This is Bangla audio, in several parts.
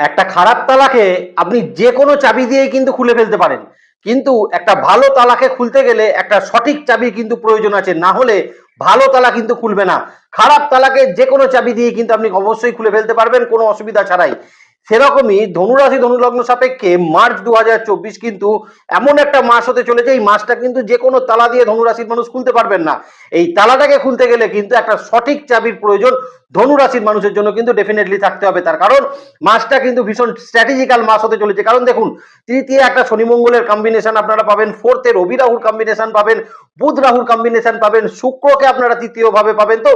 একটা খারাপ তালাকে আপনি যে কোনো চাবি দিয়েই কিন্তু খুলে ফেলতে পারেন। কিন্তু একটা ভালো তালাকে খুলতে গেলে একটা সঠিক চাবি কিন্তু প্রয়োজন আছে, না হলে ভালো তালা কিন্তু খুলবে না। খারাপ তালাকে যে কোনো চাবি দিয়ে কিন্তু আপনি অবশ্যই খুলে ফেলতে পারবেন, কোনো অসুবিধা ছাড়াই। সেরকমই ধনুরাশি ধনুলগ্ন সাপেক্ষে মার্চ দু হাজার চব্বিশ কিন্তু এমন একটা মাস হতে চলেছে, এই মাসটা কিন্তু যে কোনো তালা দিয়ে ধনুরাশির মানুষ খুলতে পারবেন না। এই তালাটাকে খুলতে গেলে কিন্তু একটা সঠিক চাবির প্রয়োজন ধনুরাশির মানুষের জন্য কিন্তু ডেফিনেটলি থাকতে হবে। তার কারণ মাসটা কিন্তু ভীষণ স্ট্র্যাটেজিক্যাল মাস হতে চলেছে। কারণ দেখুন, তৃতীয় একটা শনি মঙ্গলের কম্বিনেশন আপনারা পাবেন ফোর্থে রবি রাহুর কম্বিনেশন পাবেন, বুধ রাহুর কম্বিনেশন পাবেন, শুক্রকে আপনারা তৃতীয় ভাবে পাবেন। তো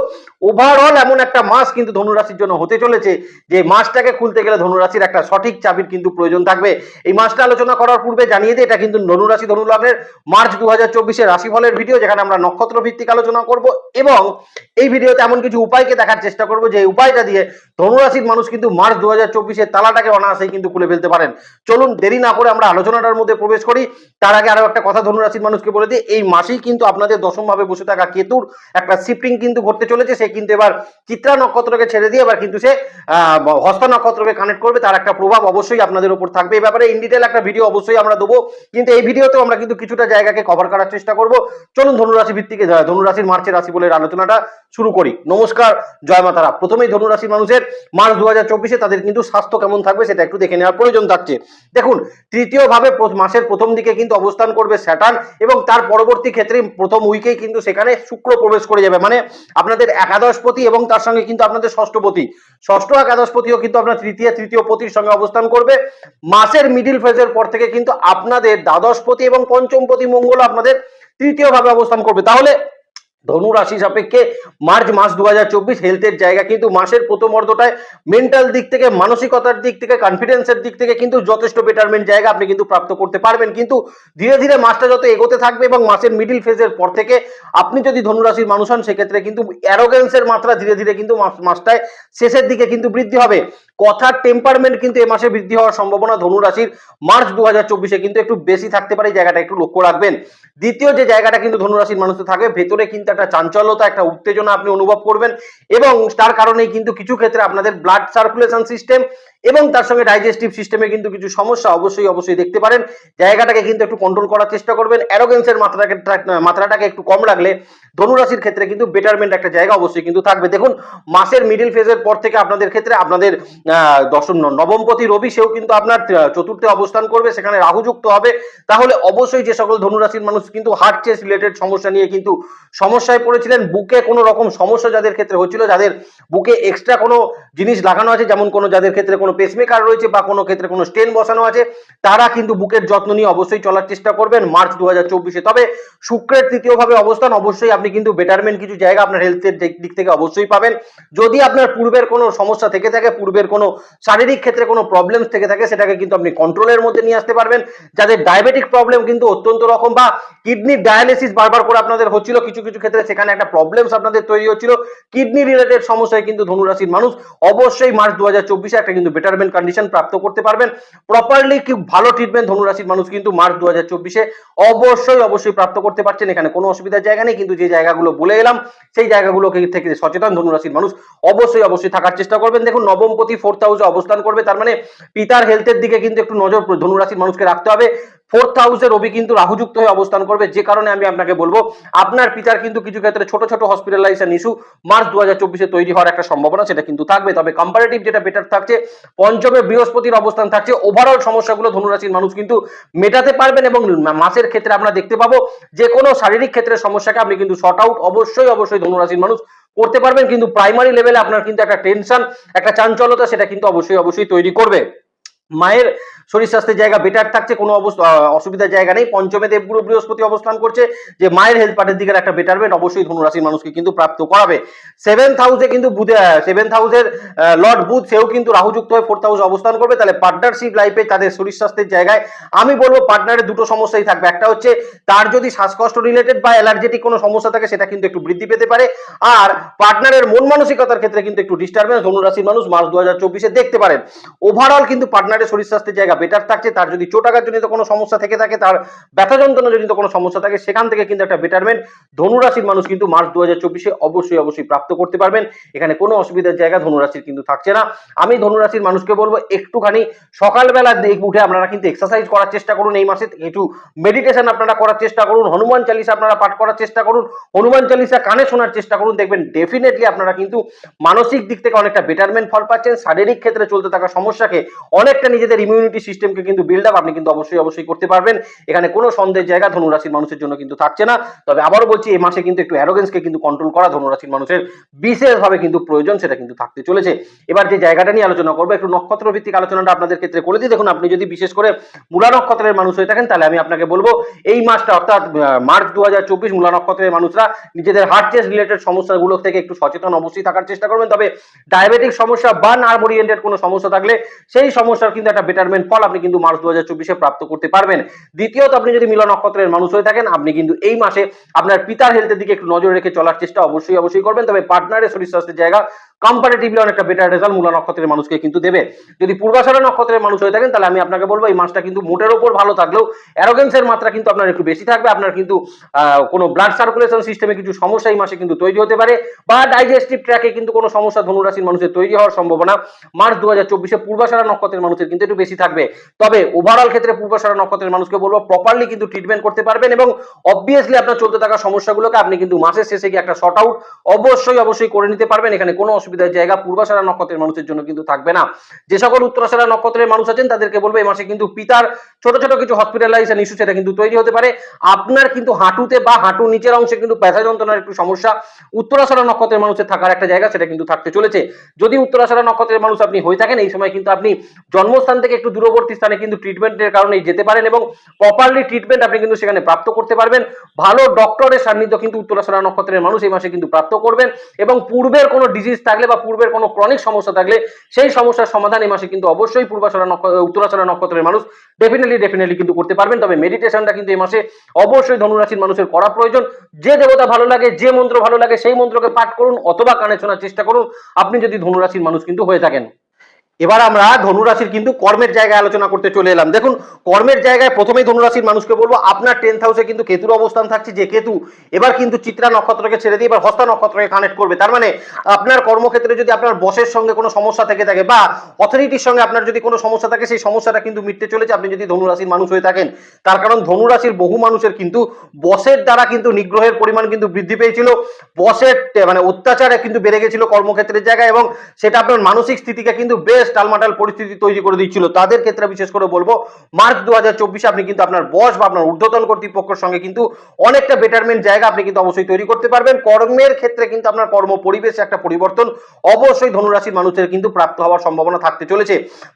ওভারঅল এমন একটা মাস কিন্তু ধনুরাশির জন্য হতে চলেছে, যে মাসটাকে খুলতে গেলে ধনুরাশির একটা সঠিক চাবির কিন্তু প্রয়োজন থাকবে। এই মাসটা আলোচনা করার পূর্বে জানিয়ে দিই, এটা কিন্তু ধনুরাশি ধনুলগ্নের মার্চ দু হাজার রাশিফলের ভিডিও, যেখানে আমরা নক্ষত্র ভিত্তিক আলোচনা করব এবং এই ভিডিওতে এমন কিছু উপায়কে দেখার চেষ্টা করব, যে উপায়টা দিয়ে ধনুরাশির মানুষ কিন্তু মার্চ দু হাজার চব্বিশের তালাটাকে অনায়াসেই কিন্তু খুলে ফেলতে পারেন। চলুন দেরি না করে আমরা আলোচনাটার মধ্যে প্রবেশ করি। তার আগে আরও একটা কথা ধনুরাশির মানুষকে বলে দিই, এই মাসেই কিন্তু আপনাদের দশম ভাবে বসে থাকা কেতুর একটা শিফটিং কিন্তু ঘটতে চলেছে। সে কিন্তু এবার চিত্রা নক্ষত্রকে ছেড়ে দিয়ে এবার কিন্তু সে হস্ত নক্ষত্রকে কানেক্ট করবে, তার একটা প্রভাব অবশ্যই আপনাদের উপর থাকবে। এই ব্যাপারে ইন ডিটেল একটা ভিডিও অবশ্যই আমরা দেবো। কিন্তু এই ভিডিওতেও আমরা কিন্তু কিছুটা জায়গাকে কভার করার চেষ্টা করব। চলুন ধনুরাশি ভিত্তিকে ধনুরাশির মার্চের রাশি বলে আলোচনাটা শুরু করি। নমস্কার, জয় মাতারা। প্রথমেই ধনুরাশির মানুষের মার্চ দু হাজার তাদের কিন্তু স্বাস্থ্য কেমন থাকবে সেটা একটু দেখে নেওয়ার প্রয়োজন থাকছে। দেখুন তৃতীয় ভাবে মাসের প্রথম দিকে কিন্তু অবস্থান করবে স্যাটার্ন এবং তার পরবর্তী ক্ষেত্রে প্রথম উইকেই কিন্তু সেখানে শুক্র প্রবেশ করে যাবে। মানে আপনাদের একাদশপতি এবং তার সঙ্গে কিন্তু আপনাদের ষষ্ঠপতি ষষ্ঠ একাদশপতিও কিন্তু আপনার তৃতীয় তৃতীয় পতির সঙ্গে অবস্থান করবে। মাসের মিডিল ফেজের পর থেকে কিন্তু আপনাদের দ্বাদশপতি এবং পঞ্চমপতি মঙ্গল আপনাদের তৃতীয় ভাবে অবস্থান করবে। তাহলে ধনু রাশি সাপেক্ষে মার্চ মাস দু হাজার চব্বিশ হেলথের জায়গা কিন্তু মাসের প্রথম অর্ধটায় মেন্টাল দিক থেকে, মানসিকতার দিক থেকে কনফিডেন্সের দিক থেকে কিন্তু যথেষ্ট বেটারমেন্ট জায়গা আপনি কিন্তু প্রাপ্ত করতে পারবেন। কিন্তু ধীরে ধীরে মাসটা যত এগোতে থাকবে এবং মাসের মিডিল ফেজের পর থেকে আপনি যদি ধনুরাশির মানুষ হন, সেক্ষেত্রে কিন্তু অ্যারোগেন্সের মাত্রা ধীরে ধীরে কিন্তু মাস- মাসটায় শেষের দিকে কিন্তু বৃদ্ধি হবে। কথার টেম্পারমেন্ট কিন্তু এ মাসে বৃদ্ধি হওয়ার সম্ভাবনা ধনুরাশির মার্চ দু হাজার চব্বিশে কিন্তু একটু বেশি থাকতে পারে জায়গাটা একটু লক্ষ্য রাখবেন। দ্বিতীয় যে জায়গাটা কিন্তু ধনুরাশির মানুষের থাকবে ভেতরে কিন্তু একটা চাঞ্চল্যতা, একটা উত্তেজনা আপনি অনুভব করবেন এবং তার কারণেই কিন্তু কিছু ক্ষেত্রে আপনাদের ব্লাড সার্কুলেশন সিস্টেম এবং তার সঙ্গে ডাইজেস্টিভ সিস্টেমে কিন্তু কিছু সমস্যা অবশ্যই অবশ্যই দেখতে পারেন। জায়গাটাকে কিন্তু একটু কন্ট্রোল করার চেষ্টা করবেন। অ্যারোগেন্সের মাত্রাটাকে মাত্রাটাকে একটু কম রাখলে ধনুরাশির ক্ষেত্রে কিন্তু বেটারমেন্ট একটা জায়গা অবশ্যই কিন্তু থাকবে। দেখুন, মাসের মিডিল ফেজের পর থেকে আপনাদের ক্ষেত্রে আপনাদের দশম, নবমপতি রবি সেও কিন্তু আপনার চতুর্থে অবস্থান করবে। সেখানে রাহুযুক্ত হবে। তাহলে অবশ্যই যে সকল ধনুরাশির মানুষ কিন্তু হার্ট চেস রিলেটেড সমস্যা নিয়ে কিন্তু সমস্যায় পড়েছিলেন। বুকে কোনো রকম সমস্যা যাদের ক্ষেত্রে হচ্ছিল, যাদের বুকে এক্সট্রা কোনো জিনিস লাগানো আছে, যেমন কোনো যাদের ক্ষেত্রে কোনো পেসমেকার রয়েছে বা কোনো ক্ষেত্রে কোনো স্টেন বসানো আছে, তারা কিন্তু বুকের যত্ন নিয়ে অবশ্যই চলার চেষ্টা করবেন মার্চ দু হাজার তবে শুক্রের তৃতীয় ভাবে অবস্থান, অবশ্যই আপনি কিন্তু বেটারমেন্ট কিছু জায়গা আপনার হেলথের দিক থেকে অবশ্যই পাবেন। যদি আপনার পূর্বের কোনো সমস্যা থেকে থাকে, পূর্বের কোনো শারীরিক ক্ষেত্রে কোনো প্রবলেম থেকে থাকে, সেটাকে কিন্তু আপনি কন্ট্রোলের মধ্যে নিয়ে আসতে পারবেন। যাদের ডায়াবেটিক প্রবলেম কিন্তু অত্যন্ত রকম বা কিডনির ডায়ালিসিস বারবার করে আপনাদের হচ্ছিল, কিছু কিছু ক্ষেত্রে সেখানে একটা প্রবলেমস আপনাদের তৈরি হচ্ছিল। কিডনি রিলেটেড সমস্যায় কিন্তু ধনুরাশির মানুষ অবশ্যই মার্চ দু হাজার একটা কিন্তু বেটারমেন্ট কন্ডিশন প্রাপ্ত করতে পারবেন। প্রপারলি কি ভালো ট্রিটমেন্ট ধনুরাশির মানুষ কিন্তু মার্চ দু হাজার চব্বিশে অবশ্যই অবশ্যই প্রাপ্ত করতে পারছেন। এখানে কোনো অসুবিধার জায়গা নেই, কিন্তু যে জায়গাগুলো বলে এলাম, সেই জায়গাগুলোকে থেকে সচেতন ধনুরাশির মানুষ অবশ্যই অবশ্যই থাকার চেষ্টা করবেন। দেখুন, নবমপতি ফোর্থ হাউসে অবস্থান করবে, তার মানে পিতার হেলথের দিকে কিন্তু একটু নজর ধনুরাশির মানুষকে রাখতে হবে। ফোর্থ হাউসে রবি কিন্তু রাহুযুক্ত হয়ে অবস্থান করবে, যে কারণে আমি আপনাকে বলব, আপনার পিতার কিন্তু কিছু ক্ষেত্রে ছোট ছোট হসপিটালাইজেশন ইস্যু মার্চ দু হাজার চব্বিশে তৈরি হওয়ার একটা সম্ভাবনা সেটা কিন্তু থাকবে। তবে কম্পারেটিভ যেটা বেটার থাকছে, পঞ্চমে বৃহস্পতির অবস্থান থাকছে ওভারঅল সমস্যাগুলো ধনুরাশির মানুষ কিন্তু মেটাতে পারবেন এবং মাসের ক্ষেত্রে আমরা দেখতে পাবো যে কোনো শারীরিক ক্ষেত্রে সমস্যাকে আপনি কিন্তু শর্ট আউট অবশ্যই অবশ্যই ধনুরাশির মানুষ করতে পারবেন। কিন্তু প্রাইমারি লেভেলে আপনার কিন্তু একটা টেনশন একটা চাঞ্চলতা সেটা কিন্তু অবশ্যই অবশ্যই তৈরি করবে। মায়ের শরীর স্বাস্থ্যের জায়গা বেটার থাকছে, কোনো অবস্থা অসুবিধার জায়গা নেই। পঞ্চমে দেবগুরু বৃহস্পতি অবস্থান করছে, যে মায়ের হেলথ পার্টের দিকে একটা বেটারমেন্ট অবশ্যই ধনুরাশির মানুষকে কিন্তু প্রাপ্ত করাবে। সেভেন্থ হাউসে কিন্তু বুধে সেভেন্থ হাউসের লর্ড বুধ, সেও কিন্তু রাহুযুক্ত হয়ে ফোর্থ হাউসে অবস্থান করবে। তাহলে পার্টনারশিপ লাইফে তাদের শরীর স্বাস্থ্যের জায়গায়, আমি বলব পার্টনারের দুটো সমস্যাই থাকবে। একটা হচ্ছে, তার যদি শ্বাসকষ্ট রিলেটেড বা অ্যালার্জেটিক কোনো সমস্যা থাকে, সেটা কিন্তু একটু বৃদ্ধি পেতে পারে। আর পার্টনারের মন মানসিকতার ক্ষেত্রে কিন্তু একটু ডিস্টারবেন্স ধনুরাশির মানুষ মার্চ দু হাজার দেখতে পারেন। ওভারঅল কিন্তু পার্টনারের শরীর স্বাস্থ্যের জায়গা বেটার থাকছে, তার যদি চোটাঘাত জনিত কোনো সমস্যা থেকে থাকে, তার ব্যথা যন্ত্রণা জনিত কোনো সমস্যা থাকে, সেখান থেকে কিন্তু একটা বেটারমেন্ট ধনুরাশির মানুষ কিন্তু মার্চ দু হাজার চব্বিশে অবশ্যই অবশ্যই প্রাপ্ত করতে পারবেন। এখানে কোনো অসুবিধার জায়গা ধনুরাশির কিন্তু থাকছে না। আমি ধনুরাশির মানুষকে বলব, একটুখানি সকালবেলা উঠে আপনারা কিন্তু এক্সারসাইজ করার চেষ্টা করুন এই মাসে, একটু মেডিটেশন আপনারা করার চেষ্টা করুন, হনুমান চালিসা আপনারা পাঠ করার চেষ্টা করুন, হনুমান চালিসা কানে শোনার চেষ্টা করুন, দেখবেন ডেফিনেটলি আপনারা কিন্তু মানসিক দিক থেকে অনেকটা বেটারমেন্ট ফল পাচ্ছেন, শারীরিক ক্ষেত্রে চলতে থাকা সমস্যাকে অনেকটা নিজেদের ইমিউনিটি সিস্টেমকে কিন্তু বিল্ড আপ আপনি কিন্তু অবশ্যই অবশ্যই করতে পারবেন। এখানে কোনো সন্দেহের জায়গা ধনুরাশির মানুষের জন্য কিন্তু থাকছে না। তবে আবারও বলছি, এই মাসে কিন্তু একটু অ্যারোগেন্সকে কিন্তু কন্ট্রোল করা ধনুরাশির মানুষের বিশেষভাবে কিন্তু প্রয়োজন, সেটা কিন্তু থাকতে চলেছে। এবার যে জায়গাটা নিয়ে আলোচনা করব, একটু নক্ষত্র ভিত্তিক আলোচনাটা আপনাদের ক্ষেত্রে করে দিই। দেখুন, আপনি যদি বিশেষ করে মূলা নক্ষত্রের মানুষ হয়ে থাকেন, তাহলে আমি আপনাকে বলব, এই মাসটা অর্থাৎ মার্চ দু হাজার চব্বিশ মূলা নক্ষত্রের মানুষরা নিজেদের হার্ট চেস্ট রিলেটেড সমস্যাগুলো থেকে একটু সচেতন অবশ্যই থাকার চেষ্টা করবেন। তবে ডায়াবেটিক সমস্যা বা নার্ভ ওরিয়েন্টেড কোনো সমস্যা থাকলে, সেই সমস্যার কিন্তু একটা বেটারমেন্ট ফল আপনি কিন্তু মার্চ দু হাজার চব্বিশে প্রাপ্ত করতে পারবেন। দ্বিতীয়ত, আপনি যদি মিলন নক্ষত্রের মানুষ হয়ে থাকেন, আপনি কিন্তু এই মাসে আপনার পিতার হেলথের দিকে একটু নজর রেখে চলার চেষ্টা অবশ্যই অবশ্যই করবেন। তবে পার্টনারের শরীর স্বাস্থ্যের জায়গা কম্পারেটিভলি অনেকটা বেটার রেজাল্ট মূলা নক্ষত্রের মানুষকে কিন্তু দেবে। যদি পূর্বাশারা নক্ষত্রের মানুষ হয়ে থাকেন, তাহলে আমি আপনাকে বলব, এই মাসটা কিন্তু মোটের ওপর ভালো থাকলেও অ্যারোগেন্সের মাত্রা কিন্তু আপনার একটু বেশি থাকবে। আপনার কিন্তু কোনো ব্লাড সার্কুলেশন সিস্টেমে কিছু সমস্যা এই মাসে কিন্তু তৈরি হতে পারে বা ডাইজেস্টিভ ট্র্যাকে কিন্তু কোনো সমস্যা ধনুরাশির মানুষের তৈরি হওয়ার সম্ভাবনা মার্চ দু হাজার চব্বিশে পূর্বাশারা নক্ষত্রের মানুষের কিন্তু একটু বেশি থাকবে। তবে ওভারঅল ক্ষেত্রে পূর্বাশারা নক্ষত্রের মানুষকে বলব প্রপারলি কিন্তু ট্রিটমেন্ট করতে পারবেন এবং অবভিয়াসলি আপনার চলতে থাকা সমস্যাগুলোকে আপনি কিন্তু মাসের শেষে গিয়ে একটা শর্ট আউট অবশ্যই অবশ্যই করে নিতে পারবেন। এখানে কোনো অসুবিধার জায়গা পূর্বাশারা নক্ষত্রের মানুষের জন্য কিন্তু থাকবে না। যে সকল উত্তরাশারা নক্ষত্রের মানুষ আছেন, তাদেরকে বলব, এই মাসে কিন্তু পিতার ছোট ছোট কিছু হসপিটালাইজেশন ইস্যু সেটা কিন্তু তৈরি হতে পারে। আপনার কিন্তু হাঁটুতে বা হাঁটু নিচের অংশে কিন্তু ব্যথা যন্ত্রণার একটু সমস্যা। উত্তরাশারা নক্ষত্রের মানুষের থাকার একটা জায়গা সেটা কিন্তু থাকতে চলেছে। যদি উত্তরাশারা নক্ষত্রের মানুষ আপনি হয়ে থাকেন, এই সময় কিন্তু আপনি জন্মস্থান থেকে একটু দূরবর্তী স্থানে কিন্তু ট্রিটমেন্টের কারণে যেতে পারেন এবং প্রপারলি ট্রিটমেন্ট আপনি কিন্তু সেখানে প্রাপ্ত করতে পারবেন। ভালো ডক্টরের সান্নিধ্য কিন্তু উত্তরাশারা নক্ষত্রের মানুষ এই মাসে কিন্তু প্রাপ্ত করবেন এবং পূর্বের কোনো ডিজিজ থাকলে বা পূর্বের কোনো ক্রনিক সমস্যা থাকলে সেই সমস্যার সমাধান এই মাসে কিন্তু অবশ্যই পূর্বাচরা নক্ষত্র উত্তরাচরা নক্ষত্রের মানুষ ডেফিনেটলি ডেফিনেটলি কিন্তু করতে পারবেন। তবে মেডিটেশনটা কিন্তু এই মাসে অবশ্যই ধনুরাশির মানুষের করা প্রয়োজন। যে দেবতা ভালো লাগে, যে মন্ত্র ভালো লাগে, সেই মন্ত্রকে পাঠ করুন অথবা কানে শোনার চেষ্টা করুন। আপনি যদি ধনুরাশির মানুষ কিন্তু হয়ে থাকেন। এবার আমরা ধনুরাশির কিন্তু কর্মের জায়গায় আলোচনা করতে চলে এলাম। দেখুন, কর্মের জায়গায় প্রথমেই ধনুরাশির মানুষকে বলব, আপনার টেন্থ হাউসে কিন্তু কেতুর অবস্থান থাকছে, যে কেতু। এবার কিন্তু চিত্রা নক্ষত্রকে ছেড়ে দিয়ে এবার হস্তা নক্ষত্রকে কানেক্ট করবে। তার মানে আপনার কর্মক্ষেত্রে যদি আপনার বসের সঙ্গে কোনো সমস্যা থেকে থাকে বা অথরিটির সঙ্গে আপনার যদি কোনো সমস্যা থাকে, সেই সমস্যাটা কিন্তু মিটতে চলেছে। আপনি যদি ধনুরাশির মানুষ হয়ে থাকেন, তার কারণ ধনুরাশির বহু মানুষের কিন্তু বসের দ্বারা কিন্তু নিগ্রহের পরিমাণ কিন্তু বৃদ্ধি পেয়েছিল। বসের মানে অত্যাচারে কিন্তু বেড়ে গেছিল কর্মক্ষেত্রের জায়গায় এবং সেটা আপনার মানসিক স্থিতিকে কিন্তু বেশ টালমাটাল পরিস্থিতি তৈরি করে দিচ্ছিল। তাদের ক্ষেত্রে বিশেষ করে বলব, মার্চ দু হাজার আপনি কিন্তু আপনার বস বা আপনার ঊর্ধ্বতন কর্তৃপক্ষের সঙ্গে কিন্তু অনেকটা বেটারমেন্ট জায়গা আপনি কিন্তু অবশ্যই তৈরি করতে পারবেন। কর্মের ক্ষেত্রে কিন্তু আপনার কর্ম পরিবেশে একটা পরিবর্তন অবশ্যই ধনুরাশির মানুষের কিন্তু প্রাপ্ত হওয়ার সম্ভাবনা থাকতে চলেছে।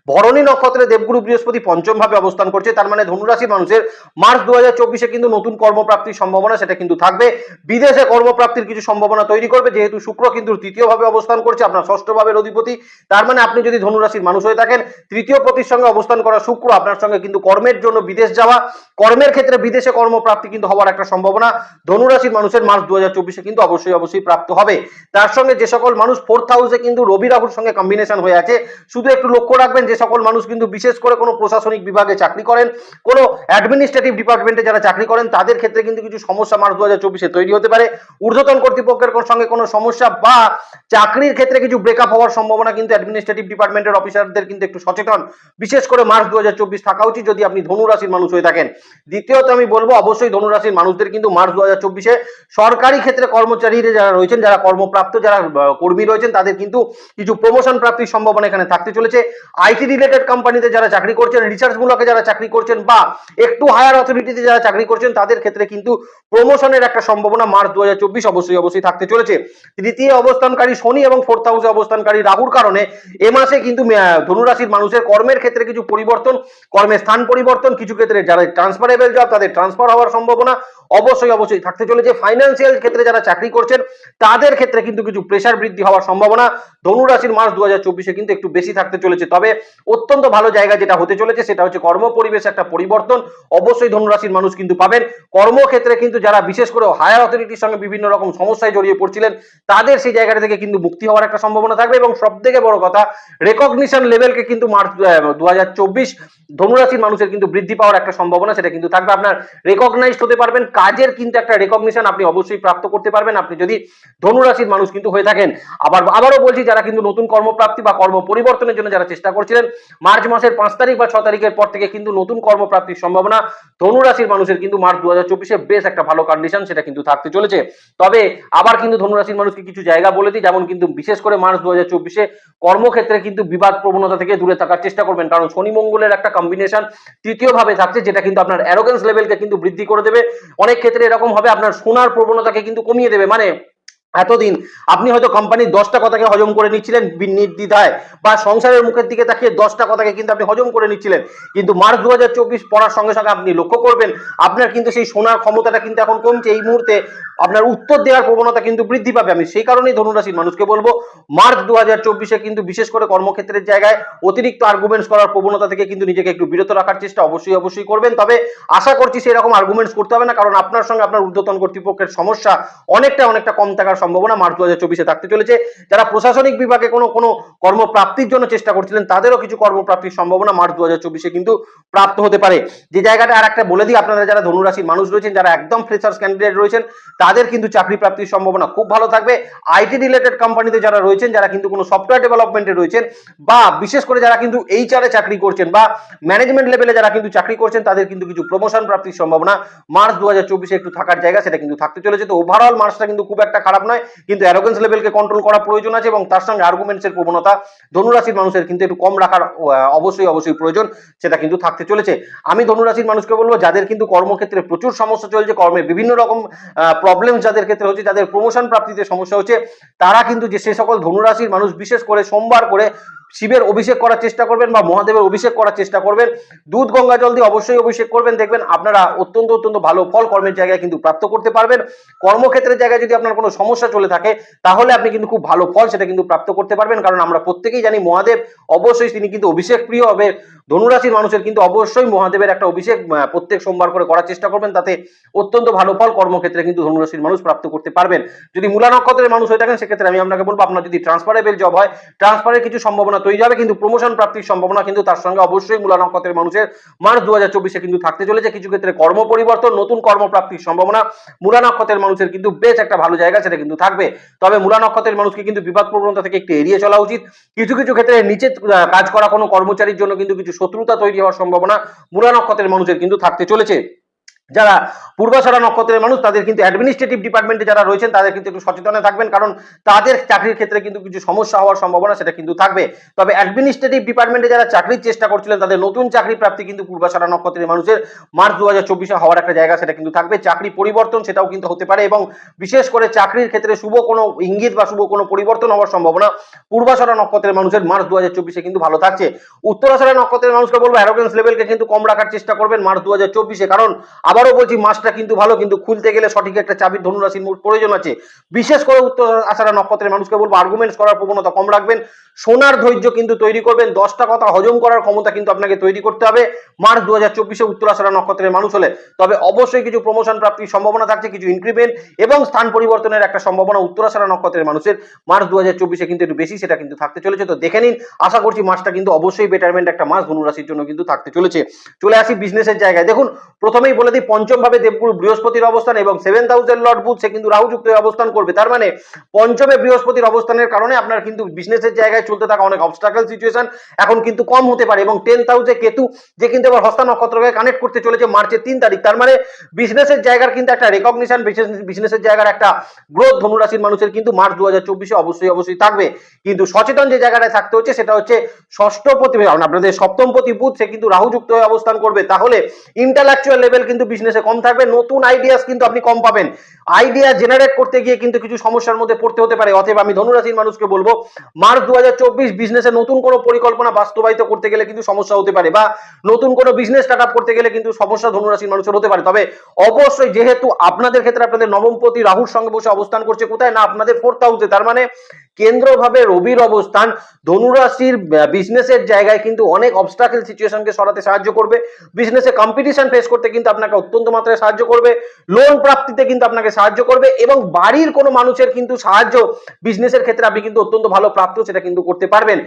ভরণী নক্ষত্রে দেবগুরু বৃহস্পতি পঞ্চম ভাবে অবস্থান করছে, তার মানে ধনুরাশির মানুষের মার্চ দু হাজার কিন্তু নতুন কর্মপ্রাপ্তির সম্ভাবনা সেটা কিন্তু থাকবে। বিদেশে কর্মপ্রাপ্তির কিছু সম্ভাবনা তৈরি করবে, যেহেতু শুক্র কিন্তু তৃতীয় ভাবে অবস্থান করছে, আপনার ষষ্ঠ ভাবের অধিপতি। তার মানে আপনি যদি ধনুরাশির মানুষ হয়ে থাকেন। তৃতীয় পতির সঙ্গে অবস্থান করা শুক্র আপনার সঙ্গে কিন্তু কর্মের জন্য বিদেশ যাওয়া। কর্মের ক্ষেত্রে বিদেশে কর্মপ্রাপ্তি কিন্তু হওয়ার একটা সম্ভাবনা। ধনুরাশির মানুষের মার্চ দু হাজার কিন্তু অবশ্যই অবশ্যই প্রাপ্ত হবে। তার সঙ্গে যে সকল মানুষ ফোর্থ হাউসে কিন্তু রবি রাহুর সঙ্গে কম্বিনেশন হয়ে আছে। শুধু একটু লক্ষ্য রাখবেন, যে সকল মানুষ কিন্তু বিশেষ করে কোনো প্রশাসনিক বিভাগে চাকরি করেন, কোনো অ্যাডমিনিস্ট্রেটিভ ডিপার্টমেন্টে যারা চাকরি করেন, তাদের ক্ষেত্রে কিন্তু কিছু সমস্যা মার্চ দু হাজার তৈরি হতে পারে। ঊর্ধ্বতন কর্তৃপক্ষের সঙ্গে কোনো সমস্যা বা চাকরির ক্ষেত্রে কিছু ব্রেকআপ হওয়ার সম্ভাবনা কিন্তু অ্যাডমিনিস্ট্রেটিভ ডিপার্টমেন্টের অফিসারদের কিন্তু একটু সচেতন। বিশেষ করে মার্চ দু হাজার চব্বিশ থাকা উচিত যদি আপনি ধনুরাশির মানুষ হয়ে থাকেন। দ্বিতীয়ত আমি বলব, অবশ্যই ধনুরাশির মানুষদের কিন্তু মার্চ দু হাজার চব্বিশে সরকারি ক্ষেত্রে কর্মচারীরা যারা রয়েছেন, যারা কর্মপ্রাপ্ত, যারা কর্মী রয়েছেন, তাদের কিন্তু কিছু প্রমোশন প্রাপ্তির সম্ভাবনা এখানে থাকতে চলেছে। আইটি রিলেটেড কোম্পানিতে যারা চাকরি করছেন রিসার্চ মূলকে যারা চাকরি করছেন বা একটু হায়ার অথরিটিতে যারা চাকরি করছেন, তাদের ক্ষেত্রে কিন্তু প্রমোশনের একটা সম্ভাবনা মার্চ দু হাজার চব্বিশ অবশ্যই অবশ্যই থাকতে চলেছে। তৃতীয় অবস্থানকারী শনি এবং ফোর্থ হাউসে অবস্থানকারী রাহুর কারণে এ মাসে কিন্তু আহ, ধনুরাশির মানুষের কর্মের ক্ষেত্রে কিছু পরিবর্তন কর্মের স্থান পরিবর্তন কিছু ক্ষেত্রে যারা ট্রান্সফারেবল জব তাদের ট্রান্সফার হওয়ার সম্ভাবনা অবশ্যই অবশ্যই থাকতে চলেছে। ফাইন্যান্সিয়াল ক্ষেত্রে যারা চাকরি করছেন, তাদের ক্ষেত্রে কিন্তু কিছু প্রেশার বৃদ্ধি হওয়ার সম্ভাবনা। ধনুরাশির মাস দু কিন্তু একটু বেশি থাকতে চলেছে। তবে অত্যন্ত ভালো জায়গা যেটা হতে চলেছে, সেটা হচ্ছে কর্ম পরিবেশ একটা পরিবর্তন। অবশ্যই ধনুরাশির মানুষ কিন্তু পাবেন। কর্মক্ষেত্রে কিন্তু যারা বিশেষ করে হায়ার অথরিটির সঙ্গে বিভিন্ন রকম সমস্যায় জড়িয়ে পড়ছিলেন, তাদের সেই জায়গাটা থেকে কিন্তু মুক্তি হওয়ার একটা সম্ভাবনা থাকবে। এবং সব থেকে বড় কথা রেকগনিশন লেভেলকে কিন্তু মার্চ দু হাজার চব্বিশ ধনুরাশির মানুষের কিন্তু বৃদ্ধি পাওয়ার একটা সম্ভাবনা, সেটা কিন্তু থাকবে। আপনার রেকগনাইজড হতে পারবেন। কাজের কিন্তু একটা রেকগনিশন আপনি অবশ্যই প্রাপ্ত করতে পারবেন। আপনি যদি ধনুরাশির মানুষ কিন্তু হয়ে থাকেন, আবার আবারও বলছি, যারা কিন্তু নতুন কর্মপ্রাপ্তি বা কর্ম পরিবর্তনের জন্য যারা চেষ্টা করছিলেন, মার্চ মাসের পাঁচ তারিখ বা ছ তারিখের পর থেকে কিন্তু নতুন কর্মপ্রাপ্তির সম্ভাবনা ধনুরাশির মানুষের কিন্তু মার্চ দু হাজার চব্বিশে বেশ একটা ভালো কন্ডিশন সেটা কিন্তু থাকতে চলেছে। তবে আবার কিন্তু ধনুরাশির মানুষকে কিছু জায়গা বলে দিই, যেমন কিন্তু বিশেষ করে মার্চ দু হাজার চব্বিশে কর্মক্ষেত্রে কিন্তু বিবাদ প্রবণতা থেকে দূরে থাকার চেষ্টা করবেন। কারণ শনি মঙ্গলের একটা কম্বিনেশন তৃতীয় ভাবে থাকছে, যেটা কিন্তু আপনার অ্যারোগেন্স লেভেলকে কিন্তু বৃদ্ধি করে দেবে। অনেক ক্ষেত্রে এরকম হবে আপনার শোনার প্রবণতাকে কিন্তু কমিয়ে দেবে। মানে এতদিন আপনি হয়তো কোম্পানির দশটা কথাকে হজম করে নিচ্ছিলেন নির্দ্বিধায় বা সংসারের মুখের দিকে তাকিয়ে দশটা কথাকে কিন্তু আপনি হজম করে নিচ্ছিলেন। কিন্তু মার্চ দু হাজার চব্বিশ পড়ার সঙ্গে সঙ্গে আপনি লক্ষ্য করবেন, আপনার কিন্তু সেই শোনার ক্ষমতাটা কিন্তু এখন কমছে। এই মুহূর্তে আপনার উত্তর দেওয়ার প্রবণতা কিন্তু বৃদ্ধি পাবে। আমি সেই কারণেই ধনুরাশির মানুষকে বলব, মার্চ দু হাজার চব্বিশে কিন্তু বিশেষ করে কর্মক্ষেত্রের জায়গায় অতিরিক্ত আর্গুমেন্টস করার প্রবণতা থেকে কিন্তু নিজেকে একটু বিরত রাখার চেষ্টা অবশ্যই অবশ্যই করবেন। তবে আশা করছি সেরকম আর্গুমেন্টস করতে হবে না, কারণ আপনার সঙ্গে আপনার ঊর্ধ্বতন কর্তৃপক্ষের সমস্যা অনেকটা অনেকটা কম থাকার সম্ভাবনা মার্চ দু হাজার থাকতে চলেছে। যারা প্রশাসনিক বিভাগে কোনো কোনো কর্মপ্রাপ্তির জন্য চেষ্টা করছিলেন, তাদেরও কিছু কর্মপ্রাপ্তির সম্ভাবনা মার্চ দু হাজার কিন্তু প্রাপ্ত হতে পারে। যে জায়গাটা আর একটা বলে দিই, আপনারা যারা ধনুরাশির মানুষ রয়েছেন, যারা একদম ফ্রেশার্স ক্যান্ডিডেট রয়েছেন, তাদের কিন্তু চাকরি প্রাপ্তির সম্ভাবনা খুব ভালো থাকবে। আইটি রিলেটেড কোম্পানিতে যারা রয়েছেন, যারা কিন্তু কোনো সফটওয়্যার ডেভেলপমেন্টে রয়েছেন, বা বিশেষ করে যারা কিন্তু এইচআরে চাকরি করছেন, বা ম্যানেজমেন্ট লেভেলে যারা কিন্তু চাকরি করছেন, তাদের কিন্তু কিছু প্রমোশন প্রাপ্তির সম্ভাবনা মার্চ দু একটু থাকার জায়গা, সেটা কিন্তু থাকতে চলেছে। তো ওভারঅল মার্চটা কিন্তু খুব একটা খারাপ নয়, কিন্তু অ্যারোগেন্স লেভেলকে কন্ট্রোল করা প্রয়োজন আছে এবং তার সঙ্গে আর্গুমেন্টসের প্রবণতা ধনুরাশির মানুষের কিন্তু একটু কম রাখার অবশ্যই অবশ্যই প্রয়োজন, সেটা কিন্তু থাকতে চলেছে। আমি ধনুরাশির মানুষকে বলব, যাদের কিন্তু কর্মক্ষেত্রে প্রচুর সমস্যা চলছে, কর্মে বিভিন্ন রকম প্রবলেম যাদের ক্ষেত্রে হচ্ছে, যাদের প্রমোশন প্রাপ্তিতে সমস্যা হচ্ছে, তারা কিন্তু যে, সে সকল ধনুরাশির মানুষ বিশেষ করে সোমবার করে শিবের অভিষেক করার চেষ্টা করবেন বা মহাদেবের অভিষেক করার চেষ্টা করবেন। দুধ, গঙ্গা জল দিয়ে অবশ্যই অভিষেক করবেন। দেখবেন আপনারা অত্যন্ত অত্যন্ত ভালো ফল কর্মের জায়গায় কিন্তু প্রাপ্ত করতে পারবেন। কর্মক্ষেত্রের জায়গায় যদি আপনার কোনো সমস্যা চলে থাকে, তাহলে আপনি কিন্তু খুব ভালো ফল সেটা কিন্তু প্রাপ্ত করতে পারবেন। কারণ আমরা প্রত্যেকেই জানি মহাদেব অবশ্যই তিনি কিন্তু অভিষেক প্রিয় হবে। ধনুরাশির মানুষের কিন্তু অবশ্যই মহাদেবের একটা অভিষেক প্রত্যেক সোমবার করে করার চেষ্টা করবেন। তাতে অত্যন্ত ভালো ফল কর্মক্ষেত্রে কিন্তু ধনুরাশির মানুষ প্রাপ্ত করতে পারবেন। যদি মূলা নক্ষত্রের মানুষ হয়ে থাকেন, সেক্ষেত্রে আমি আপনাকে বলব, আপনার যদি ট্রান্সফারেবল জব হয় ট্রান্সফারের কিছু সম্ভাবনা তৈরি হবে, কিন্তু প্রমোশন প্রাপ্তির সম্ভাবনা কিন্তু তার সঙ্গে অবশ্যই মূলা নক্ষত্রের মানুষের মার্চ দু হাজার কিন্তু থাকতে চলেছে। কিছু ক্ষেত্রে কর্ম পরিবর্তন, নতুন কর্মপ্রাপ্তির সম্ভাবনা, মূলা নক্ষত্রের মানুষের কিন্তু বেশ একটা ভালো জায়গা সেটা কিন্তু থাকবে। তবে মূলা নক্ষত্রের মানুষকে কিন্তু বিবাদ প্রবণতা থেকে একটু এড়িয়ে চলা উচিত। কিছু কিছু ক্ষেত্রে নিচে কাজ করা কোনো কর্মচারীর জন্য কিন্তু কিছু শত্রুতা তৈরি হওয়ার সম্ভাবনা মূলা নক্ষত্রের মানুষের কিন্তু থাকতে চলেছে। যারা পূর্বাশারা নক্ষত্রের মানুষ, তাদের কিন্তু অ্যাডমিনিস্ট্রেটিভ ডিপার্টমেন্টে যারা রয়েছেন, তাদের কিন্তু একটু সচেতনে থাকবেন, কারণ তাদের চাকরির ক্ষেত্রে কিন্তু কিছু সমস্যা হওয়ার সম্ভাবনা সেটা কিন্তু থাকবে। তবে অ্যাডমিনিস্ট্রেটিভ ডিপার্টমেন্টে যারা চাকরির চেষ্টা করছিলেন, তাদের নতুন চাকরি প্রাপ্তি কিন্তু পূর্বাশারা নক্ষত্রের মানুষের মার্চ দু হাজার চব্বিশে হওয়ার একটা জায়গা সেটা কিন্তু থাকবে। চাকরি পরিবর্তন সেটাও কিন্তু হতে পারে এবং বিশেষ করে চাকরির ক্ষেত্রে শুভ কোনো ইঙ্গিত বা শুভ কোনো পরিবর্তন হওয়ার সম্ভাবনা পূর্বাশারা নক্ষত্রের মানুষের মার্চ দু হাজার চব্বিশে কিন্তু ভালো থাকছে। উত্তরাশারা নক্ষত্রের মানুষকে বলব অ্যারোগেন্স লেভেলকে কিন্তু কম রাখার চেষ্টা করবেন মার্চ দু হাজার চব্বিশে, কারণ আবারও বলছি মাসটা কিন্তু ভালো, কিন্তু খুলতে গেলে সঠিক একটা চাবির ধনুরাশির প্রয়োজন আছে। বিশেষ করে উত্তর আশারা নক্ষত্রের মানুষকে বলব আর্গুমেন্টস করার প্রবণতা কম রাখবেন। সোনার ধৈর্য কিন্তু তৈরি করবেন। দশটা কথা হজম করার ক্ষমতা কিন্তু আপনাকে তৈরি করতে হবে। মার্চ দু হাজার চব্বিশে উত্তর আশারা নক্ষত্রের মানুষ হলে। তবে অবশ্যই কিছু প্রমোশন প্রাপ্তির সম্ভাবনা থাকছে, কিছু ইনক্রিমেন্ট এবং স্থান পরিবর্তনের একটা সম্ভাবনা উত্তর আশারা নক্ষত্রের মানুষের। মার্চ দু হাজার চব্বিশে কিন্তু একটু বেশি সেটা কিন্তু থাকতে চলেছে। তো দেখে নিন, আশা করছি মাসটা কিন্তু অবশ্যই বেটারমেন্ট একটা মাস ধনুরাশির জন্য কিন্তু থাকতে চলেছে। চলে আসি বিজনেসের জায়গায়। দেখুন, প্রথমেই বলে দিই পঞ্চম ভাবে দেবগুরু বৃহস্পতির অবস্থান এবং সেভেন থাউজেন্ড লর্ড বুধ, সে কিন্তু রাহু যুক্ত অবস্থান করবে। তার মানে পঞ্চমে বৃহস্পতির অবস্থানের কারণে আপনার কিন্তু বিজনেসের জায়গায় চলতে থাকা অনেক অবস্টাকল সিচুয়েশন এখন কিন্তু কম হতে পারে এবং টেন হাউসে কেতু, যে কিন্তু এবার হস্তা নক্ষত্রকে কানেক্ট করতে চলেছে মার্চের তিন তারিখ। তার মানে বিজনেসের জায়গার কিন্তু একটা রেকগনিশন বিজনেসের জায়গার একটা গ্রোথ ধনুরাশির মানুষের কিন্তু মার্চ দু হাজার চব্বিশে অবশ্যই অবশ্যই থাকবে। কিন্তু সচেতন যে জায়গাটায় থাকতে হচ্ছে সেটা হচ্ছে ষষ্ঠ প্রতি আপনাদের সপ্তম প্রতি বুধ সে কিন্তু রাহু যুক্ত হয়ে অবস্থান করবে। তাহলে ইন্টালেকচুয়াল লেভেল কিন্তু বিজনেসে কম থাকবে, নতুন আইডিয়াস কিন্তু আপনি কম পাবেন। আইডিয়া জেনারেট করতে গিয়ে কিন্তু কিছু সমস্যার মধ্যে পড়তে হতে পারে। অতএব আমি ধনুরাশির মানুষকে বলব, মার্চ দু হাজার চব্বিশ বিজনেসে নতুন কোনো পরিকল্পনা বাস্তবায়িত করতে গেলে কিন্তু সমস্যা হতে পারে বা নতুন কোনো বিজনেস স্টার্ট আপ করতে গেলে কিন্তু সমস্যা ধনুরাশির মানুষের হতে পারে। তবে অবশ্যই যেহেতু আপনাদের ক্ষেত্রে আপনাদের নবমপতি রাহুর সঙ্গে বসে অবস্থান করছে কোথায়? না, আপনাদের ফোর্থ হাউসে তার মানে কেন্দ্রভাবে রবির অবস্থান ধনুরাশির বিজনেসের জায়গায় কিন্তু অনেক অবস্টাকেল সিচুয়েশনকে সরাতে সাহায্য করবে। বিজনেসে কম্পিটিশন ফেস করতে কিন্তু আপনাকে অত্যন্ত মাত্রায় সাহায্য করবে। লোন প্রাপ্তিতে কিন্তু আপনাকে সাহায্য করবে এবং বাড়ির কোনো মানুষের কিন্তু সাহায্য বিজনেসের ক্ষেত্রে আপনি কিন্তু অত্যন্ত ভালো প্রাপ্ত সেটা কিন্তু করতে পারবেন।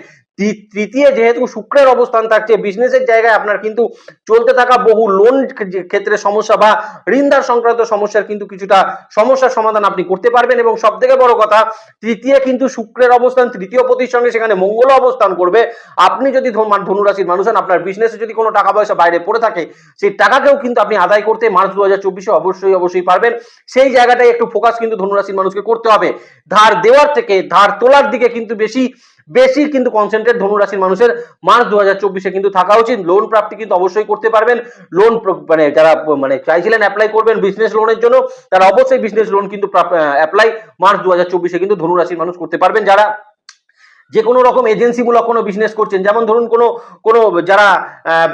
তৃতীয় যেহেতু শুক্রের অবস্থান থাকছে বিজনেসের জায়গায় আপনার কিন্তু চলতে থাকা বহু লোন ক্ষেত্রে সমস্যা বা ঋণদার সংক্রান্ত সমস্যার কিন্তু কিছুটা সমস্যার সমাধান আপনি করতে পারবেন এবং সব থেকে বড় কথা, তৃতীয় কিন্তু শুক্রের অবস্থান, তৃতীয় পতির সঙ্গে সেখানে মঙ্গল অবস্থান করবে। আপনি যদি ধন- ধনুরাশির মানুষ হন, আপনার বিজনেসে যদি কোনো টাকা পয়সা বাইরে পড়ে থাকে, সেই টাকাকেও কিন্তু আপনি আদায় করতে মার্চ দু হাজার চব্বিশে অবশ্যই অবশ্যই পারবেন। সেই জায়গাটায় একটু ফোকাস কিন্তু ধনুরাশির মানুষকে করতে হবে। ধার দেওয়ার থেকে, ধার তোলার দিকে কিন্তু বেশি বেশি কিন্তু কনসেন্ট্রেট ধনুরাশির মানুষের মার্চ দু হাজার চব্বিশে কিন্তু থাকা উচিত। লোন প্রাপ্তি কিন্তু অবশ্যই করতে পারবেন। লোন মানে যারা মানে চাইছিলেন অ্যাপ্লাই করবেন বিজনেস লোনের জন্য, তারা অবশ্যই বিজনেস লোন কিন্তু অ্যাপ্লাই মার্চ দু হাজার চব্বিশে কিন্তু ধনুরাশির মানুষ করতে পারবেন। যারা যে কোনো রকম এজেন্সিমূলক কোনো বিজনেস করছেন। যেমন ধরুন কোনো কোনো যারা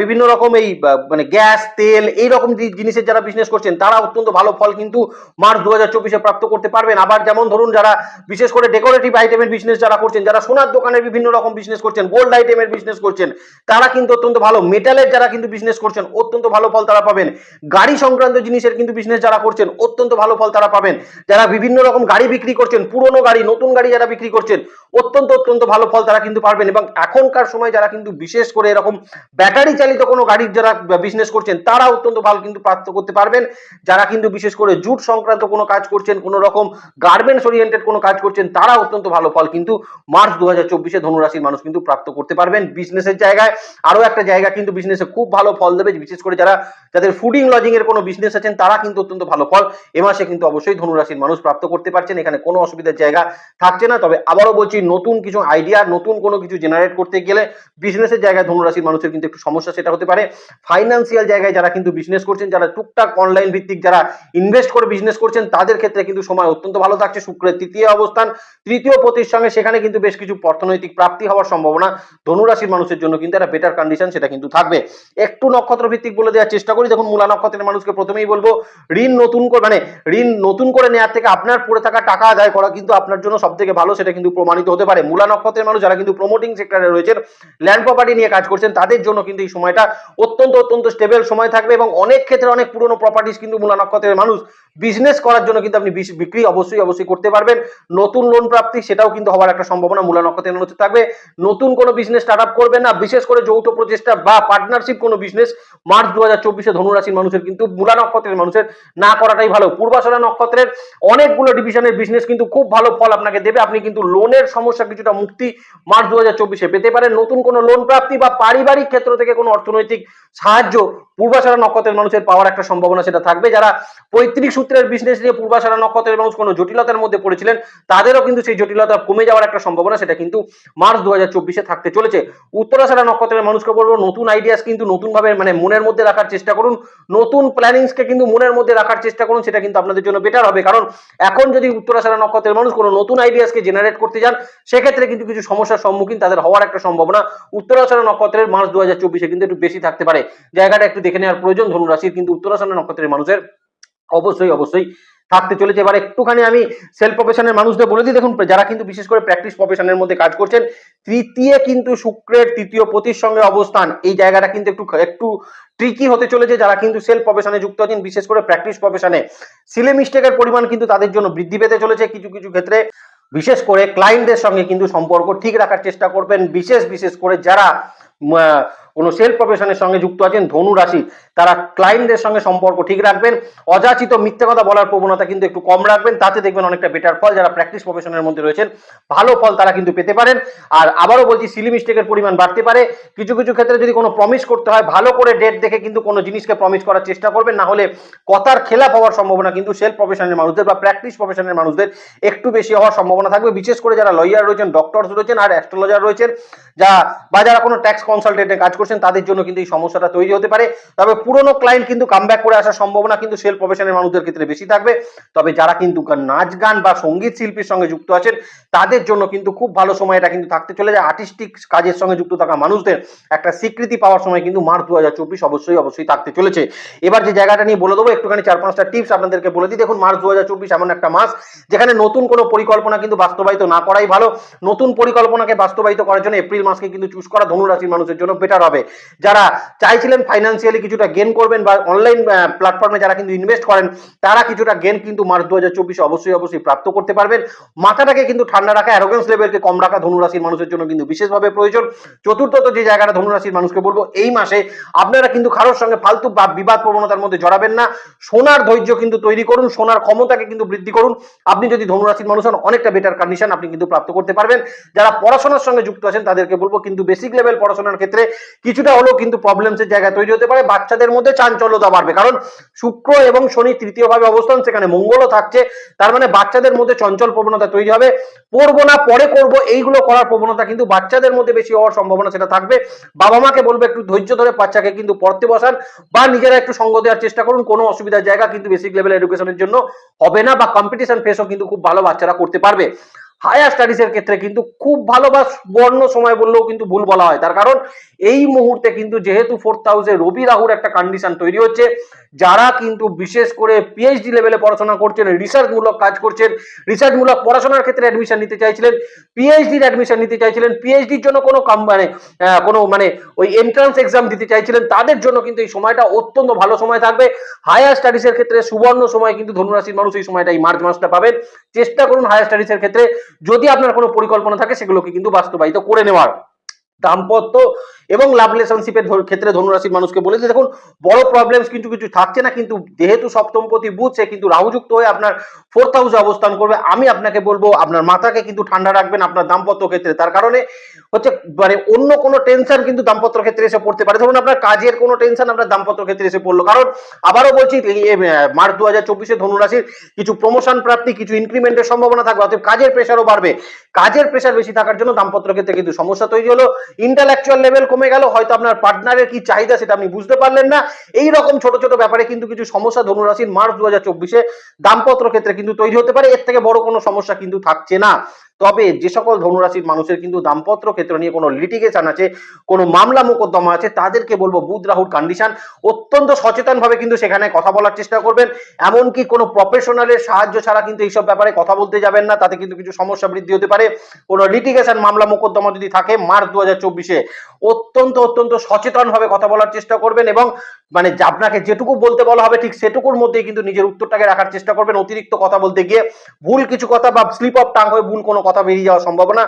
বিভিন্ন রকম এই মানে গ্যাস, তেল এই রকম জিনিসের যারা বিজনেস করছেন, তারা অত্যন্ত ভালো ফল কিন্তু মার্চ দু হাজার চব্বিশে প্রাপ্ত করতে পারবেন। আবার যেমন ধরুন যারা বিশেষ করে ডেকোরেটিভ আইটেমের বিজনেস যারা করছেন, যারা সোনার দোকানের বিভিন্ন রকম বিজনেস করছেন গোল্ড আইটেমের বিজনেস করছেন, তারা কিন্তু অত্যন্ত ভালো। মেটালের যারা কিন্তু বিজনেস করছেন, অত্যন্ত ভালো ফল তারা পাবেন। গাড়ি সংক্রান্ত জিনিসের কিন্তু বিজনেস যারা করছেন, অত্যন্ত ভালো ফল তারা পাবেন। যারা বিভিন্ন রকম গাড়ি বিক্রি করছেন, পুরনো গাড়ি, নতুন গাড়ি যারা বিক্রি করছেন, অত্যন্ত অত্যন্ত ভালো ফল তারা কিন্তু পারবেন এবং এখনকার সময় যারা কিন্তু বিশেষ করে এরকম ব্যাটারি চালিত কোনো গাড়ির যারা বিজনেস করছেন তারা অত্যন্ত ভালো কিন্তু প্রাপ্ত করতে পারবেন। যারা কিন্তু বিশেষ করে জুট সংক্রান্ত কোনো কাজ করছেন, কোনো রকম গার্মেন্টস ওরিয়েন্টেড কোনো কাজ করছেন তারা অত্যন্ত ভালো ফল কিন্তু মার্চ দু হাজার চব্বিশে ধনুরাশির মানুষ কিন্তু প্রাপ্ত করতে পারবেন। বিজনেসের জায়গায় আরও একটা জায়গা কিন্তু বিজনেসে খুব ভালো ফল দেবে, বিশেষ করে যারা, যাদের ফুডিং লজিং এর কোনো বিজনেস আছেন, তারা কিন্তু অত্যন্ত ভালো ফল এ মাসে কিন্তু অবশ্যই ধনুরাশির মানুষ প্রাপ্ত করতে পারছেন। এখানে কোনো অসুবিধার জায়গা থাকছে না। তবে আবারও বলছি, নতুন কিছু আইডিয়া নতুন কোনো কিছু জেনারেট করতে গেলে বিজনেসের জায়গায় ধনুরাশির মানুষের কিন্তু একটু সমস্যা সেটা হতে পারে। ফাইন্যান্সিয়াল জায়গায় যারা কিন্তু বিজনেস করছেন, যারা টুকটাক অনলাইন ভিত্তিক যারা ইনভেস্ট করে বিজনেস করছেন, তাদের ক্ষেত্রে কিন্তু সময় অত্যন্ত ভালো থাকছে। শুক্রের তৃতীয় অবস্থান, তৃতীয় পতির সঙ্গে সেখানে কিন্তু বেশ কিছু অর্থনৈতিক প্রাপ্তি হওয়ার সম্ভাবনা ধনুরাশির মানুষের জন্য কিন্তু একটা বেটার কন্ডিশন সেটা কিন্তু থাকবে। একটু নক্ষত্র ভিত্তিক বলে দেওয়ার চেষ্টা করি। দেখুন, মূলা নক্ষত্রের মানুষকে প্রথমেই বলব, ঋণ নতুন করে মানে ঋণ নতুন করে নেওয়ার থেকে আপনার পড়ে থাকা টাকা আদায় করা কিন্তু আপনার জন্য সব থেকে ভালো, সেটা কিন্তু প্রমাণিত হতে পারে। মূলা নক্ষত্রের মানুষ যারা কিন্তু প্রমোটিং সেক্টরে রয়েছেন ল্যান্ড প্রপার্টি নিয়ে কাজ করছেন, তাদের জন্য কিন্তু এই সময়টা অত্যন্ত অত্যন্ত স্টেবল সময় থাকবে এবং অনেক ক্ষেত্রে অনেক পুরনো প্রপার্টিস কিন্তু মূলা নক্ষত্রের মানুষ বিজনেস করার জন্য কিন্তু আপনি বিক্রি অবশ্যই অবশ্যই করতে পারবেন। নতুন লোন প্রাপ্তি সেটাও কিন্তু হওয়ার একটা সম্ভাবনা মূলা নক্ষত্রের মানুষের থাকবে। নতুন কোনো বিজনেস স্টার্ট আপ করবেন না, বিশেষ করে যৌথ প্রচেষ্টা বা পার্টনারশিপ কোনো বিজনেস মার্চ দু হাজার চব্বিশে ধনুরাশির মানুষের কিন্তু মূলা নক্ষত্রের মানুষের না করাটাই ভালো। পূর্বাশরা নক্ষত্রের অনেকগুলো ডিভিশনের বিজনেস কিন্তু খুব ভালো ফল আপনাকে দেবে। আপনি কিন্তু লোনের সমস্যা কিছুটা মুক্তি মার্চ দু হাজার চব্বিশে। পেতে পারেন নতুন কোনো লোন প্রাপ্তি বা পারিবারিক ক্ষেত্র থেকে কোনো অর্থনৈতিক সাহায্য। পূর্বাশারা নক্ষত্রের মানুষের পাওয়ার একটা সম্ভাবনা সেটা থাকবে। যারা পৈতৃক সূত্রের বিজনেস নিয়ে পূর্বাশারা নক্ষত্রের মানুষ কোনো জটিলতার মধ্যে পড়েছিলেন, তাদেরও কিন্তু সেই জটিলতা কমে যাওয়ার একটা সম্ভাবনা সেটা কিন্তু মার্চ দু হাজার চব্বিশে থাকতে চলেছে। উত্তরাশারা নক্ষত্রের মানুষকে বলব, নতুন আইডিয়াস কিন্তু নতুন ভাবে মানে মনের মধ্যে রাখার চেষ্টা করুন। নতুন প্ল্যানিংসকে কিন্তু মনের মধ্যে রাখার চেষ্টা করুন, সেটা কিন্তু আপনাদের জন্য বেটার হবে। কারণ এখন যদি উত্তরাশারা নক্ষত্রের মানুষ কোনো নতুন আইডিয়াসকে জেনারেট করতে যান, সেক্ষেত্রে কিন্তু কিছু সমস্যার সম্মুখীন তাদের হওয়ার একটা সম্ভাবনা উত্তরাশারা নক্ষত্রের মার্চ দু হাজার চব্বিশে কিন্তু একটু বেশি থাকতে পারে। জায়গাটা একটু দেখে নেওয়ার প্রয়োজন ধনুরাশির, কিন্তু উত্তরাশারা নক্ষত্রের মানুষের অবশ্যই অবশ্যই থাকতে চলেছে। এবার একটুখানি আমি সেলফ প্রফেশনের মানুষদের বলে দিই। দেখুন, যারা কিন্তু বিশেষ করে প্র্যাকটিস প্রফেশনের মধ্যে কাজ করছেন, তৃতীয় কিন্তু শুক্রের তৃতীয় পতির সঙ্গে অবস্থান। এই জায়গাটা কিন্তু একটু একটু ট্রিকি হতে চলেছে। যারা কিন্তু সেলফ প্রফেশনে যুক্ত আছেন, বিশেষ করে প্র্যাকটিস প্রফেশনে সিলে মিস্টেকের পরিমাণ কিন্তু তাদের জন্য বৃদ্ধি পেতে চলেছে। কিছু কিছু ক্ষেত্রে বিশেষ করে ক্লায়েন্টদের সঙ্গে কিন্তু সম্পর্ক ঠিক রাখার চেষ্টা করবেন। বিশেষ বিশেষ করে যারা কোনো সেলফ প্রফেশনের সঙ্গে যুক্ত আছেন ধনু রাশি, তারা ক্লায়েন্টদের সঙ্গে সম্পর্ক ঠিক রাখবেন। অযাচিত মিথ্যে কথা বলার প্রবণতা কিন্তু একটু কম রাখবেন, তাতে দেখবেন অনেকটা বেটার ফল যারা প্র্যাকটিস প্রফেশনের মধ্যে রয়েছেন, ভালো ফল তারা কিন্তু পেতে পারেন। আর আবারও বলছি সিলি মিস্টেকের পরিমাণ বাড়তে পারে। কিছু কিছু ক্ষেত্রে যদি কোনো প্রমিস করতে হয়, ভালো করে ডেট দেখে কিন্তু কোনো জিনিসকে প্রমিস করার চেষ্টা করবেন, না হলে কথার খেলাপ হওয়ার সম্ভাবনা কিন্তু সেলফ প্রফেশনের মানুষদের বা প্র্যাকটিস প্রফেশনের মানুষদের একটু বেশি হওয়ার সম্ভাবনা থাকবে। বিশেষ করে যারা লয়ার রয়েছেন ডক্টরস রয়েছেন, আর অ্যাস্ট্রোলজার রয়েছেন, যা বা যারা কোনো ট্যাক্স কনসালটেন্টে কাজ করছেন, তাদের জন্য কিন্তু এই সমস্যাটা তৈরি হতে পারে। তবে পুরনো ক্লায়েন্ট কিন্তু কামব্যাক করে আসার সম্ভাবনা কিন্তু সেল প্রফেশনের মানুষদের ক্ষেত্রে বেশি থাকবে। তবে যারা কিন্তু নাচ গান বা সংগীত শিল্পীর সঙ্গে যুক্ত আছেন, তাদের জন্য কিন্তু খুব ভালো সময় এটা কিন্তু থাকতে চলে যায় আর্টিস্টিক কাজের সঙ্গে যুক্ত থাকা মানুষদের একটা স্বীকৃতি পাওয়ার সময় কিন্তু মার্চ দু হাজার চব্বিশ অবশ্যই অবশ্যই থাকতে চলেছে। এবার যে জায়গাটা নিয়ে বলে দেবো, একটুখানি চার পাঁচটা টিপস আপনাদেরকে বলে দিই। দেখুন, মার্চ দু হাজার চব্বিশ এমন একটা মাস, যেখানে নতুন কোনো পরিকল্পনা কিন্তু বাস্তবায়িত না করাই ভালো। নতুন পরিকল্পনাকে বাস্তবায়িত করার জন্য এপ্রিল মাসকে কিন্তু চুজ করা ধনুরাশির মানুষের জন্য বেটার হবে। যারা চাইছিলেন ফাইন্যান্সিয়ালি কিছুটা গেন করবেন বা অনলাইন প্ল্যাটফর্মে যারা কিন্তু ইনভেস্ট করেন, তারা কিছুটা গেন কিন্তু মার্চ দু হাজার অবশ্যই অবশ্যই প্রাপ্ত করতে পারবেন। মাথাটাকে কিন্তু ঠান্ডা রাখা অ্যারোগেন্স লেভেলকে কম রাখা ধনুরাশির মানুষের জন্য কিন্তু বিশেষভাবে প্রয়োজন। চতুর্থত যে জায়গাটা ধনুরাশির মানুষকে বলব, এই মাসে আপনারা কিন্তু কারোর সঙ্গে ফালতু বা বিবাদ প্রবণতার মধ্যে জড়াবেন না। সোনার ধৈর্য কিন্তু তৈরি করুন, সোনার ক্ষমতাকে কিন্তু বৃদ্ধি করুন। আপনি যদি ধনুরাশির মানুষ হন, অনেকটা বেটার কন্ডিশন আপনি কিন্তু প্রাপ্ত করতে পারবেন। যারা পড়াশোনার সঙ্গে যুক্ত আছেন, তাদেরকে বলব কিন্তু বেসিক লেভেল পড়াশোনার ক্ষেত্রে কিছুটা হলেও কিন্তু প্রবলেমসের জায়গা তৈরি হতে পারে। বাচ্চাদের মধ্যে চাঞ্চল্যতা বাড়বে। কারণ শুক্র এবং শনি তৃতীয় ভাবে অবস্থান, সেখানে মঙ্গলও থাকছে। তার মানে বাচ্চাদের মধ্যে চঞ্চল প্রবণতা তৈরি হবে। পড়ব না, পরে করব, এইগুলো করার প্রবণতা কিন্তু বাচ্চাদের মধ্যে বেশি হওয়ার সম্ভাবনা সেটা থাকবে। বাবা মাকে বলব, একটু ধৈর্য ধরে বাচ্চাকে কিন্তু পড়তে বসান বা নিজেরা একটু সঙ্গ দেওয়ার চেষ্টা করুন। কোনো অসুবিধার জায়গা কিন্তু বেসিক লেভেল এডুকেশনের জন্য হবে না বা কম্পিটিশন ফেসও কিন্তু খুব ভালো বাচ্চারা করতে পারবে। হায়ার স্টাডিজের ক্ষেত্রে কিন্তু খুব ভালো বা বর্ণ সময় বললেও কিন্তু ভুল বলা হয়। তার কারণ এই মুহূর্তে কিন্তু যেহেতু ফোর্থ হাউসে রবি রাহুর একটা কন্ডিশন তৈরি হচ্ছে, যারা কিন্তু বিশেষ করে পিএইচডি লেভেলে পড়াশোনা করছেন রিসার্চ মূলক কাজ করছেন রিসার্চ মূলক পড়াশোনার ক্ষেত্রে অ্যাডমিশন নিতে চাইছিলেন পিএইচডির অ্যাডমিশন নিতে চাইছিলেন পিএইচডির জন্য কোনো কাম মানে কোনো মানে ওই এন্ট্রান্স এক্সাম দিতে চাইছিলেন, তাদের জন্য কিন্তু এই সময়টা অত্যন্ত ভালো সময় থাকবে। হায়ার স্টাডিজের ক্ষেত্রে সুবর্ণ সময় কিন্তু ধনুরাশির মানুষ এই সময়টা এই মার্চ মাসটা পাবেন। চেষ্টা করুন হায়ার স্টাডিজের ক্ষেত্রে। যদি আপনার কোনো পরিকল্পনা থাকে, সেগুলোকে কিন্তু বাস্তবায়িত করে নেওয়ার দাম্পত্য এবং লাভ রিলেশনশিপের ক্ষেত্রে ধনুরাশির মানুষকে বলেছে দেখুন, বড় প্রবলেমস কিন্তু কিছু থাকছে না, কিন্তু যেহেতু সপ্তমপতি সে কিন্তু রাহুযুক্ত হয়ে আপনার ফোর্থ হাউসে অবস্থান করবে। আমি আপনাকে বলব, আপনার মাথাকে কিন্তু ঠান্ডা রাখবেন আপনার দাম্পত্য ক্ষেত্রে। তার কারণে হচ্ছে মানে অন্য কোনো টেনশন কিন্তু দাম্পত্য ক্ষেত্রে এসে পড়তে পারে। ধরুন আপনার কাজের কোনো টেনশন আপনার দাম্পত্য ক্ষেত্রে এসে পড়ল। কারণ আবারও বলছি মার্চ দু হাজার চব্বিশে ধনুরাশির কিছু প্রমোশন প্রাপ্তি, কিছু ইনক্রিমেন্টের সম্ভাবনা থাকবে। অতএব কাজের প্রেশারও বাড়বে। কাজের প্রেশার বেশি থাকার জন্য দাম্পত্য ক্ষেত্রে কিন্তু সমস্যা তৈরি হলো। ইন্টালেকচুয়াল লেভেল কমে গেল। হয়তো আপনার পার্টনারের কি চাহিদা সেটা আপনি বুঝতে পারলেন না। এই রকম ছোট ছোট ব্যাপারে কিন্তু কিছু সমস্যা ধনুরাশির মার্চ দু হাজার চব্বিশে দাম্পত্য ক্ষেত্রে কিন্তু তৈরি হতে পারে। এর থেকে বড় কোনো সমস্যা কিন্তু থাকছে না। তবে যে সকল ধনুরাশির মানুষের কিন্তু দাম্পত্য ক্ষেত্র নিয়ে কোনো লিটিগেশন আছে, কোনো মামলা মোকদ্দমা আছে, তাদেরকে বলব বুধ রাহুর কন্ডিশন অত্যন্ত সচেতনভাবে কিন্তু সেখানে কথা বলার চেষ্টা করবেন। এমনকি কোনো প্রফেশনালের সাহায্য ছাড়া কিন্তু এইসব ব্যাপারে কথা বলতে যাবেন না, তাতে কিন্তু কিছু সমস্যা বৃদ্ধি হতে পারে। কোনো লিটিগেশন মামলা মোকদ্দমা যদি থাকে, মার্চ দু হাজার চব্বিশে অত্যন্ত অত্যন্ত সচেতনভাবে কথা বলার চেষ্টা করবেন এবং মানে আপনাকে যেটুকু বলতে বলা হবে, ঠিক সেটুকুর মধ্যেই কিন্তু নিজের উত্তরটাকে রাখার চেষ্টা করবেন। অতিরিক্ত কথা বলতে গিয়ে ভুল কিছু কথা বা স্লিপ অফ টাং হয়ে ভুল কোনো কথা বেরিয়ে যাওয়ার সম্ভাবনা।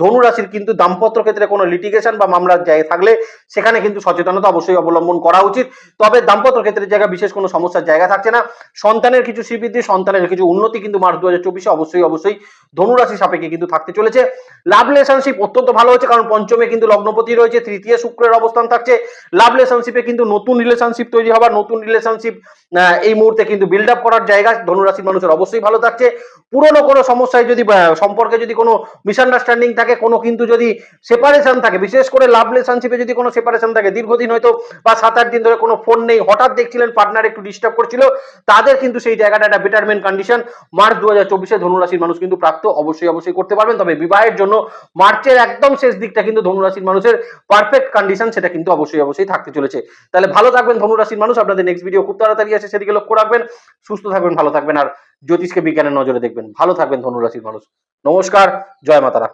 ধনুরাশির কিন্তু দাম্পত্য ক্ষেত্রে কোনো লিটিগেশন বা মামলার জায়গায় থাকলে সেখানে কিন্তু সচেতনতা অবশ্যই অবলম্বন করা উচিত। তবে দাম্পত্য ক্ষেত্রে জায়গা বিশেষ কোনো সমস্যার জায়গা থাকছে না। সন্তানের কিছু শ্রীবৃদ্ধি সন্তানের কিছু উন্নতি কিন্তু মার্চ দু হাজার চব্বিশে অবশ্যই অবশ্যই ধনুরাশি সাপেক্ষে কিন্তু থাকতে চলেছে। লাভ রিলেশনশিপ অত্যন্ত ভালো হচ্ছে কারণ পঞ্চমে কিন্তু লগ্নপতি রয়েছে, তৃতীয় শুক্রের অবস্থান থাকছে। লাভ রিলেশনশিপে কিন্তু নতুন রিলেশনশিপ তৈরি হবার, নতুন রিলেশনশিপ এই মুহূর্তে কিন্তু বিল্ড আপ করার জায়গা ধনুরাশির মানুষের অবশ্যই ভালো থাকছে। পুরনো কোনো সমস্যায় যদি সম্পর্কে যদি কোনো মিসআন্ডারস্ট্যান্ডিং থাকে, কোনো কিন্তু যদি সেপারেশন থাকে, বিশেষ করে লাভ রিলেশনশিপে যদি কোনো সেপারেশন থাকে, দীর্ঘদিন হয়তো বা সাত আট দিন ধরে কোনো ফোন নেই, হঠাৎ দেখছিলেন পার্টনার একটু ডিস্টার্ব করছিল, তাদের কিন্তু সেই জায়গাটা একটা বেটারমেন্ট কন্ডিশন মার্চ দু হাজার চব্বিশে ধনুরাশির মানুষ কিন্তু প্রাপ্ত, অবশ্যই অবশ্যই করতে পারবেন। তবে বিবাহের জন্য মার্চের একদম শেষ দিকটা কিন্তু ধনুরাশির মানুষের পারফেক্ট কন্ডিশন সেটা কিন্তু অবশ্যই অবশ্যই থাকতে চলেছে। তাহলে ভালো থাকবেন ধনুরাশির মানুষ। আপনাদের নেক্সট ভিডিও খুব তাড়াতাড়ি আছে সেদিকে লক্ষ্য রাখবেন। সুস্থ থাকবেন, ভালো থাকবেন। আর জ্যোতিষকে বিজ্ঞানের নজরে দেখবেন। ভালো থাকবেন ধনুরাশির মানুষ। নমস্কার জয় মাতারা।